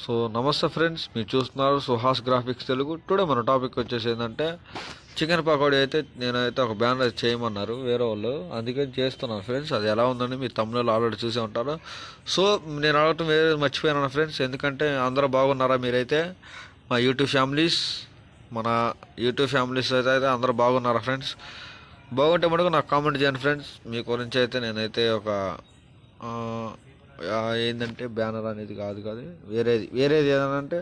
So నమస్తే friends మీరు చూస్తున్నారు సుహాస్ గ్రాఫిక్స్ తెలుగు. టుడే మన టాపిక్ వచ్చేసి ఏంటంటే చికెన్ పకోడీ అయితే నేనైతే ఒక బ్యానర్ చేయమన్నారు వేరే వాళ్ళు. అందుకని చేస్తున్నాను ఫ్రెండ్స్ అది ఎలా ఉందని మీ తమిళలో ఆల్రెడీ చూసే ఉంటారు. సో నేను అడగటం వేరే మర్చిపోయాను ఫ్రెండ్స్ ఎందుకంటే అందరూ బాగున్నారా మీరైతే? మా యూట్యూబ్ ఫ్యామిలీస్ మన యూట్యూబ్ ఫ్యామిలీస్ అయితే అయితే అందరూ బాగున్నారా ఫ్రెండ్స్? బాగుంటే మటుకు నాకు కామెంట్ చేయండి ఫ్రెండ్స్ మీ గురించి అయితే నేనైతే ఒక ఏంటంటే బ్యానర్ అనేది కాదు కాదు వేరేది వేరేది ఏదైనా అంటే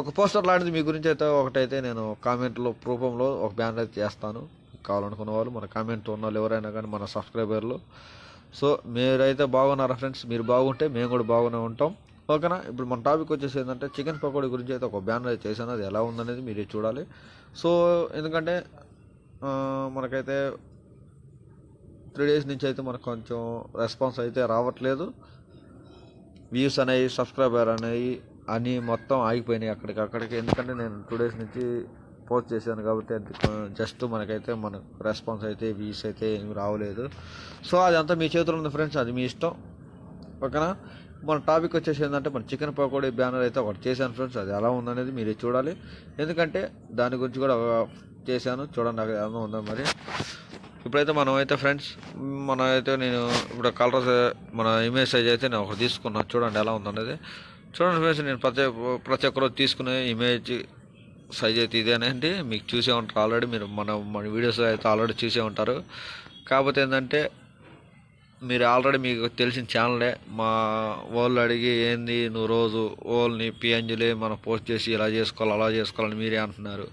ఒక పోస్టర్ లాంటిది మీ గురించి అయితే ఒకటైతే నేను కామెంట్లో రూపంలో ఒక బ్యానర్ అయితే చేస్తాను. కావాలనుకున్న వాళ్ళు మన కామెంట్ ఉన్న వాళ్ళు ఎవరైనా కానీ మన సబ్స్క్రైబర్లు. సో మీరైతే బాగున్నారా ఫ్రెండ్స్? మీరు బాగుంటే మేము కూడా బాగానే ఉంటాం. ఓకేనా? ఇప్పుడు మన టాపిక్ వచ్చేసి ఏంటంటే చికెన్ పకోడీ గురించి అయితే ఒక బ్యానర్ అయితే చేశాను. అది ఎలా ఉందనేది మీరు చూడాలి. సో ఎందుకంటే మనకైతే త్రీ డేస్ నుంచి అయితే మనకు కొంచెం రెస్పాన్స్ అయితే రావట్లేదు. వ్యూస్ అనేవి సబ్స్క్రైబర్ అనేవి అని మొత్తం ఆగిపోయినాయి అక్కడికి అక్కడికి ఎందుకంటే నేను టూ డేస్ నుంచి పోస్ట్ చేశాను కాబట్టి అది జస్ట్ మనకైతే మనకు రెస్పాన్స్ అయితే వ్యూస్ అయితే ఏమి రావలేదు. సో అదంతా మీ చేతిలో ఉంది ఫ్రెండ్స్ అది మీ ఇష్టం. ఓకేనా? మన టాపిక్ వచ్చేసి ఏంటంటే మన చికెన్ పకోడీ బ్యానర్ అయితే ఒకటి చేశాను ఫ్రెండ్స్ అది ఎలా ఉందనేది మీరు చూడాలి. ఎందుకంటే దాని గురించి కూడా చేశాను చూడండి నాకు ఏమో ఉందో మరి. ఇప్పుడైతే మనం అయితే ఫ్రెండ్స్ మనం అయితే నేను ఇప్పుడు కలర్స్ మన ఇమేజ్ సైజ్ అయితే నేను ఒకటి తీసుకున్నాను చూడండి ఎలా ఉందనేది. చూడండి ఫ్రెండ్స్ నేను ప్రతి ప్రతి ఒక్కరు తీసుకునే ఇమేజ్ సైజ్ అయితే ఇదేనండి మీకు చూసే ఉంటారు ఆల్రెడీ మీరు మన మన వీడియోస్ అయితే ఆల్రెడీ చూసే ఉంటారు. కాకపోతే ఏంటంటే మీరు ఆల్రెడీ మీకు తెలిసిన ఛానలే మా వాళ్ళు అడిగి ఏంది నువ్వు రోజు ఓల్ని పిఎంజీలే మనం పోస్ట్ చేసి ఇలా చేసుకోవాలి అలా చేసుకోవాలని మీరే అంటున్నారు.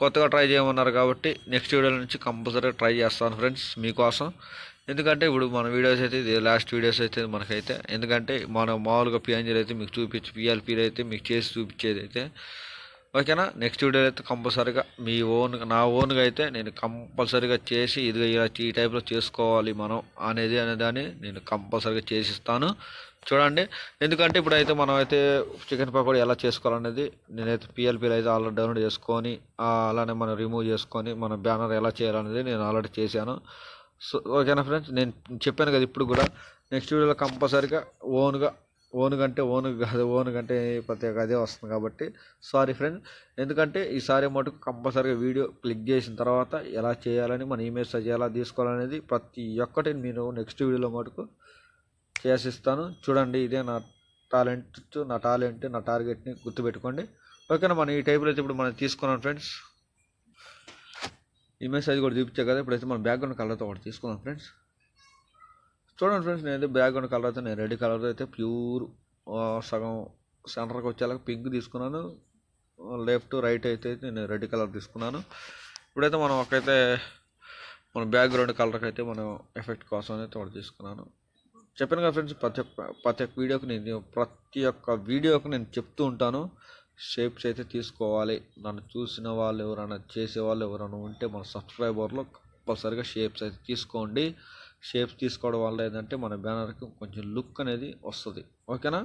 కొత్తగా ట్రై చేయమన్నారు కాబట్టి నెక్స్ట్ వీడియో నుంచి కంపల్సరీగా ట్రై చేస్తాను ఫ్రెండ్స్ మీకోసం. ఎందుకంటే ఇప్పుడు మన వీడియోస్ అయితే ఇది లాస్ట్ వీడియోస్ అయితే మనకైతే. ఎందుకంటే మనం మామూలుగా పిఎన్జీలు అయితే మీకు చూపించి పిఎల్పీలు అయితే మీకు చేసి చూపించేది అయితే. ఓకేనా నెక్స్ట్ వీడియో అయితే కంపల్సరీగా మీ ఓన్ నా ఓన్గా అయితే నేను కంపల్సరీగా చేసి ఇది ఇలా ఈ టైప్లో చేసుకోవాలి మనం అనేది అనేదాన్ని నేను కంపల్సరీగా చేసిస్తాను. చూడండి. ఎందుకంటే ఇప్పుడైతే మనం అయితే చికెన్ పకోడీ ఎలా చేసుకోవాలనేది నేనైతే పిఎల్పీలు అయితే ఆల్రెడీ డౌన్లోడ్ చేసుకొని అలానే మనం రిమూవ్ చేసుకొని మన బ్యానర్ ఎలా చేయాలనేది నేను ఆల్రెడీ చేశాను. సో ఓకేనా ఫ్రెండ్స్? నేను చెప్పాను కదా ఇప్పుడు కూడా. నెక్స్ట్ వీడియోలో కంపల్సరీగా ఓన్గా ఓన్ కంటే ఓన్ కాదు ఓన్ కంటే ప్రత్యేక అదే వస్తుంది కాబట్టి. సారీ ఫ్రెండ్స్ ఎందుకంటే ఈసారి మటుకు కంపల్సరీగా వీడియో క్లిక్ చేసిన తర్వాత ఎలా చేయాలని మన ఇమేజ్ సైజ్ ఎలా తీసుకోవాలనేది ప్రతి ఒక్కటి నేను నెక్స్ట్ వీడియోలో మటుకు చేసిస్తాను చూడండి ఇదే నా టాలెంట్ నా టాలెంట్ నా టార్గెట్ని గుర్తుపెట్టుకోండి. ఓకేనా మనం ఈ టైప్లో అయితే ఇప్పుడు మనం తీసుకున్నాం ఫ్రెండ్స్. ఇమేజ్ సైజ్ కూడా చూపించే కదా ఇప్పుడైతే మనం బ్యాక్గ్రౌండ్ కలర్తో ఒకటి తీసుకున్నాం ఫ్రెండ్స్. చూడండి ఫ్రెండ్స్ నేనైతే బ్యాక్గ్రౌండ్ కలర్ అయితే నేను రెడ్ కలర్ అయితే ప్యూర్ సగం సెంటర్కి వచ్చేలాగా పింక్ తీసుకున్నాను. లెఫ్ట్ రైట్ అయితే నేను రెడ్ కలర్ తీసుకున్నాను. ఇప్పుడైతే మనం ఒకైతే మన బ్యాక్గ్రౌండ్ కలర్కి అయితే మనం ఎఫెక్ట్ కోసం అయితే ఒకటి తీసుకున్నాను. చెప్పాను కదా ఫ్రెండ్స్ ప్రతి ఒక్క ప్రతి ఒక్క వీడియోకి నేను ప్రతి ఒక్క వీడియోకి నేను చెప్తూ ఉంటాను. షేప్స్ అయితే తీసుకోవాలి. నన్ను చూసిన వాళ్ళు ఎవరైనా చేసే వాళ్ళు ఎవరైనా ఉంటే మన సబ్స్క్రైబర్లో కంపల్సరిగా షేప్స్ అయితే తీసుకోండి. షేప్స్ తీసుకోవడం వల్ల ఏంటంటే మన బ్యానర్కి కొంచెం లుక్ అనేది వస్తుంది. ఓకేనా?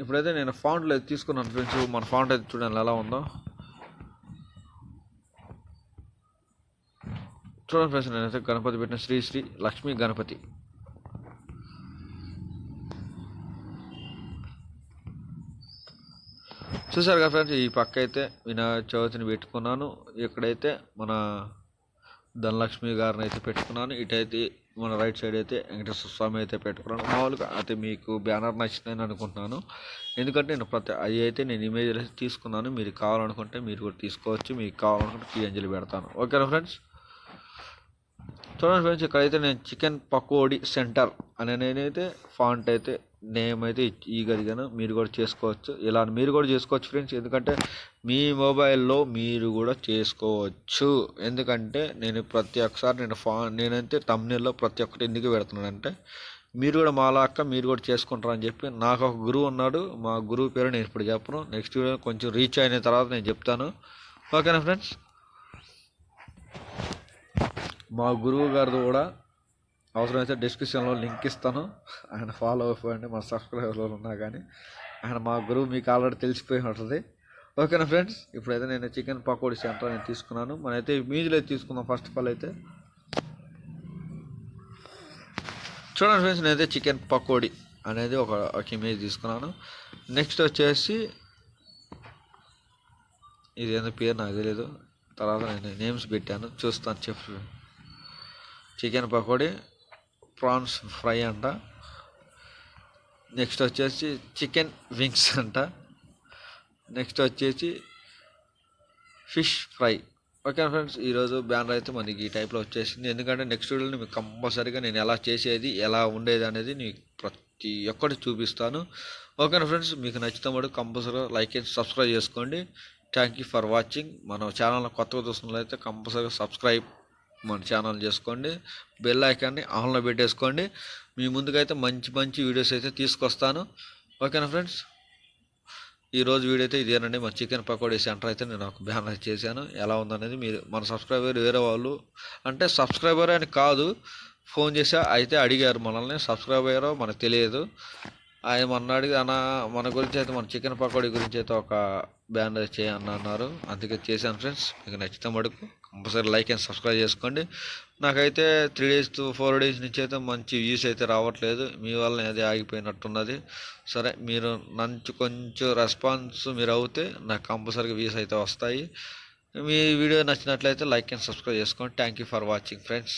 ఇప్పుడైతే నేను ఫాంట్లో అయితే తీసుకున్నాను ఫ్రెండ్స్. మన ఫాంట్ అయితే చూడండి ఎలా ఉందో. చూడండి ఫ్రెండ్స్ అయితే గణపతి పెట్టిన శ్రీ శ్రీ లక్ష్మీ గణపతి. చూసారు కదా ఫ్రెండ్స్ ఈ పక్క అయితే వినాయక చవితిని పెట్టుకున్నాను. ఇక్కడైతే మన ధనలక్ష్మి గారిని అయితే పెట్టుకున్నాను. ఇటైతే మన రైట్ సైడ్ అయితే వెంకటేశ్వర స్వామి అయితే పెట్టుకున్నాను. మామూలుగా అయితే మీకు బ్యానర్ నచ్చిందని అనుకుంటున్నాను. ఎందుకంటే నేను ప్రతి అవి అయితే నేను ఇమేజ్ తీసుకున్నాను. మీరు కావాలనుకుంటే మీరు కూడా తీసుకోవచ్చు. మీకు కావాలనుకుంటే పిఎంజీలు పెడతాను. ఓకేనా ఫ్రెండ్స్? చూడండి ఫ్రెండ్స్ ఇక్కడైతే నేను చికెన్ పకోడీ సెంటర్ అనే నేనైతే ఫాంట్ అయితే నేమ్ అయితే ఇవ్వగలిగాను మీరు కూడా చేసుకోవచ్చు. ఇలా మీరు కూడా చేసుకోవచ్చు ఫ్రెండ్స్. ఎందుకంటే మీ మొబైల్లో మీరు కూడా చేసుకోవచ్చు. ఎందుకంటే నేను ప్రతి ఒక్కసారి నేను ఫా నేనైతే తమ్నేల్లో ప్రతి ఒక్కటి ఎందుకు పెడుతున్నానంటే మీరు కూడా మాలాక్క మీరు కూడా చేసుకుంటారని చెప్పి నాకు ఒక గురువు ఉన్నాడు. మా గురువు పేరు నేను ఇప్పుడు చెప్పను. నెక్స్ట్ వీడియో కొంచెం రీచ్ అయిన తర్వాత నేను చెప్తాను. ఓకేనా ఫ్రెండ్స్? మా గురువు గారిది కూడా అవసరమైతే డిస్క్రిప్షన్లో లింక్ ఇస్తాను. ఆయన ఫాలో అయిపోయండి మా సబ్స్క్రైబర్లో ఉన్నా కానీ ఆయన మా గురువు మీకు ఆల్రెడీ తెలిసిపోయి ఉంటుంది. ఓకేనా ఫ్రెండ్స్ ఇప్పుడైతే నేను చికెన్ పకోడీ సెంటర్ నేను తీసుకున్నాను. మనైతే మీజులు అయితే తీసుకుందాం ఫస్ట్ ఆఫ్ ఆల్ అయితే. చూడండి ఫ్రెండ్స్ నేనైతే చికెన్ పకోడీ అనేది ఒక ఒక ఇమేజ్ తీసుకున్నాను. నెక్స్ట్ వచ్చేసి ఇది పేరు నాకు తెలియదు తర్వాత నేను నేమ్స్ పెట్టాను. చూస్తాను చెప్పు. చికెన్ పకోడీ ప్రాన్స్ ఫ్రై అంట. నెక్స్ట్ వచ్చేసి చికెన్ వింగ్స్ అంట. నెక్స్ట్ వచ్చేసి ఫిష్ ఫ్రై. ఓకే ఫ్రెండ్స్ ఈరోజు బ్యానర్ అయితే మనకి ఈ టైప్లో వచ్చేసింది. ఎందుకంటే నెక్స్ట్ వీడియోలో మీకు కంపల్సరీగా నేను ఎలా చేసేది ఎలా ఉండేది అనేది మీకు ప్రతి ఒక్కటి చూపిస్తాను. ఓకేనా ఫ్రెండ్స్ మీకు నచ్చితే మటు కంపల్సరీగా లైక్ అండ్ సబ్స్క్రైబ్ చేసుకోండి. థ్యాంక్ యూ ఫర్ వాచింగ్ మన ఛానల్ కొత్తగా చూస్తున్నట్లయితే కంపల్సరీగా సబ్స్క్రైబ్ మన ఛానల్ చేసుకోండి బెల్ ఐకాన్ని ఆన్లో పెట్టేసుకోండి. మీ ముందుకైతే మంచి మంచి వీడియోస్ అయితే తీసుకొస్తాను. ఓకేనా ఫ్రెండ్స్ ఈ రోజు వీడియో అయితే ఇదేనండి. మా చికెన్ పకోడీ సెంటర్ అయితే నేను ఒక బ్యానర్ చేశాను. ఎలా ఉందనేది మీరు మన సబ్స్క్రైబర్ వేరే వాళ్ళు అంటే సబ్స్క్రైబర్ అని కాదు ఫోన్ చేసి అయితే అడిగారు మనల్ని. సబ్స్క్రైబర్ మనకు తెలియదు. ఆయన మొన్న అడిగి అన్న మన గురించి అయితే మన చికెన్ పకోడీ గురించి అయితే ఒక బ్యానర్ చేయన్న అన్నారు. అందుకే చేశాను ఫ్రెండ్స్ మీకు నచ్చితే మడుకు కంపల్సరీ లైక్ అండ్ సబ్స్క్రైబ్ చేసుకోండి. నాకైతే three days to four days నుంచి అయితే మంచి వ్యూస్ అయితే రావట్లేదు. మీ వల్ల అది ఆగిపోయినట్టున్నది. సరే మీరు మంచి కొంచెం రెస్పాన్స్ మీరు అవుతే నాకు కంపల్సరీగా వ్యూస్ అయితే వస్తాయి. మీ వీడియో నచ్చినట్లయితే లైక్ అండ్ సబ్స్క్రైబ్ చేసుకోండి. Thank you for watching friends